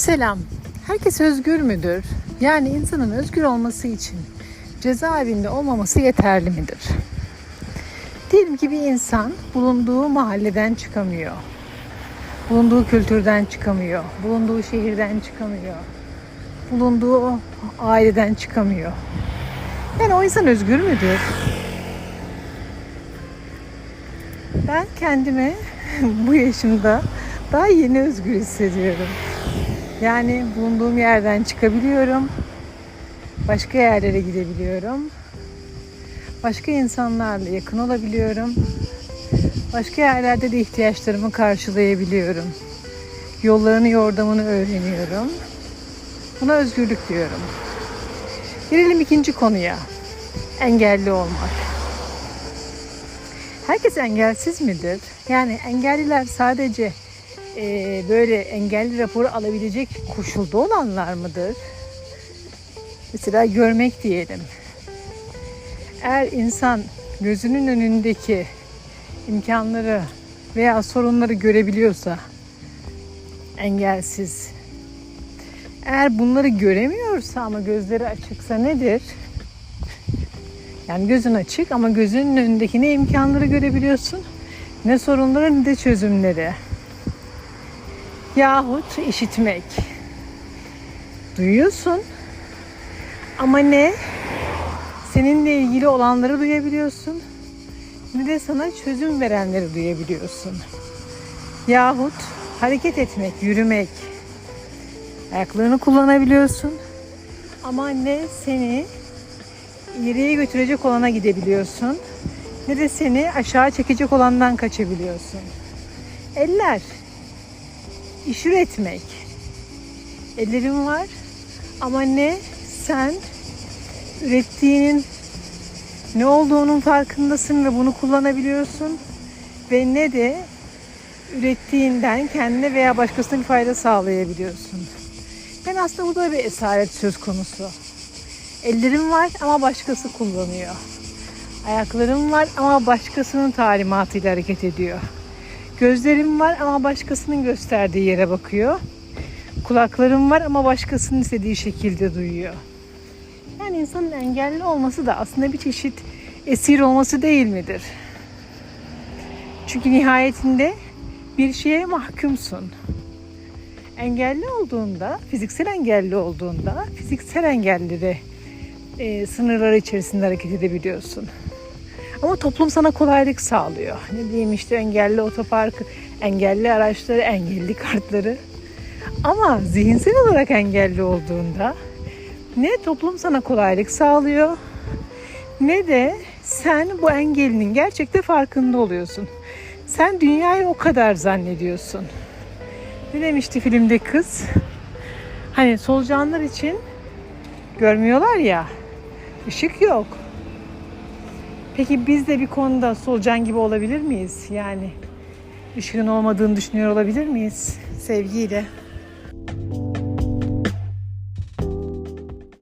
Selam. Herkes özgür müdür? Yani insanın özgür olması için cezaevinde olmaması yeterli midir? Diyelim ki bir insan bulunduğu mahalleden çıkamıyor. Bulunduğu kültürden çıkamıyor. Bulunduğu şehirden çıkamıyor. Bulunduğu aileden çıkamıyor. Yani o insan özgür müdür? Ben kendimi bu yaşımda daha yeni özgür hissediyorum. Yani bulunduğum yerden çıkabiliyorum. Başka yerlere gidebiliyorum. Başka insanlarla yakın olabiliyorum. Başka yerlerde de ihtiyaçlarımı karşılayabiliyorum. Yollarını, yordamını öğreniyorum. Buna özgürlük diyorum. Gelelim ikinci konuya. Engelli olmak. Herkes engelsiz midir? Yani engelliler sadece e, böyle engelli raporu alabilecek koşulda olanlar mıdır? Mesela görmek diyelim. Eğer insan gözünün önündeki imkanları veya sorunları görebiliyorsa engelsiz. Eğer bunları göremiyorsa ama gözleri açıksa nedir? Yani gözün açık ama gözünün önündeki ne imkanları görebiliyorsun, ne sorunları ne de çözümleri. Yahut işitmek. Duyuyorsun ama ne seninle ilgili olanları duyabiliyorsun ne de sana çözüm verenleri duyabiliyorsun. Yahut hareket etmek, yürümek. Ayaklarını kullanabiliyorsun. Ama ne seni ileriye götürecek olana gidebiliyorsun. Ne de seni aşağı çekecek olandan kaçabiliyorsun. Eller. İş üretmek. Ellerin var ama ne sen ürettiğinin ne olduğunun farkındasın ve bunu kullanabiliyorsun ve ne de ürettiğinden kendine veya başkasına bir fayda sağlayabiliyorsun. Ben aslında bu da bir esaret söz konusu. Ellerim var ama başkası kullanıyor. Ayaklarım var ama başkasının talimatıyla hareket ediyor. Gözlerim var ama başkasının gösterdiği yere bakıyor. Kulaklarım var ama başkasının istediği şekilde duyuyor. Yani insanın engelli olması da aslında bir çeşit esir olması değil midir? Çünkü nihayetinde bir şeye mahkumsun. Engelli olduğunda, fiziksel engelli olduğunda fiziksel engelleri e, sınırları içerisinde hareket edebiliyorsun. Ama toplum sana kolaylık sağlıyor. Ne diyeyim işte engelli otoparkı, engelli araçları, engelli kartları. Ama zihinsel olarak engelli olduğunda ne toplum sana kolaylık sağlıyor ne de sen bu engelinin gerçekte farkında oluyorsun. Sen dünyayı o kadar zannediyorsun. Ne demişti filmde kız? Hani solucanlar için görmüyorlar ya. ışık yok. Peki biz de bir konuda solucan gibi olabilir miyiz? Yani ışığın olmadığını düşünüyor olabilir miyiz? Sevgiyle.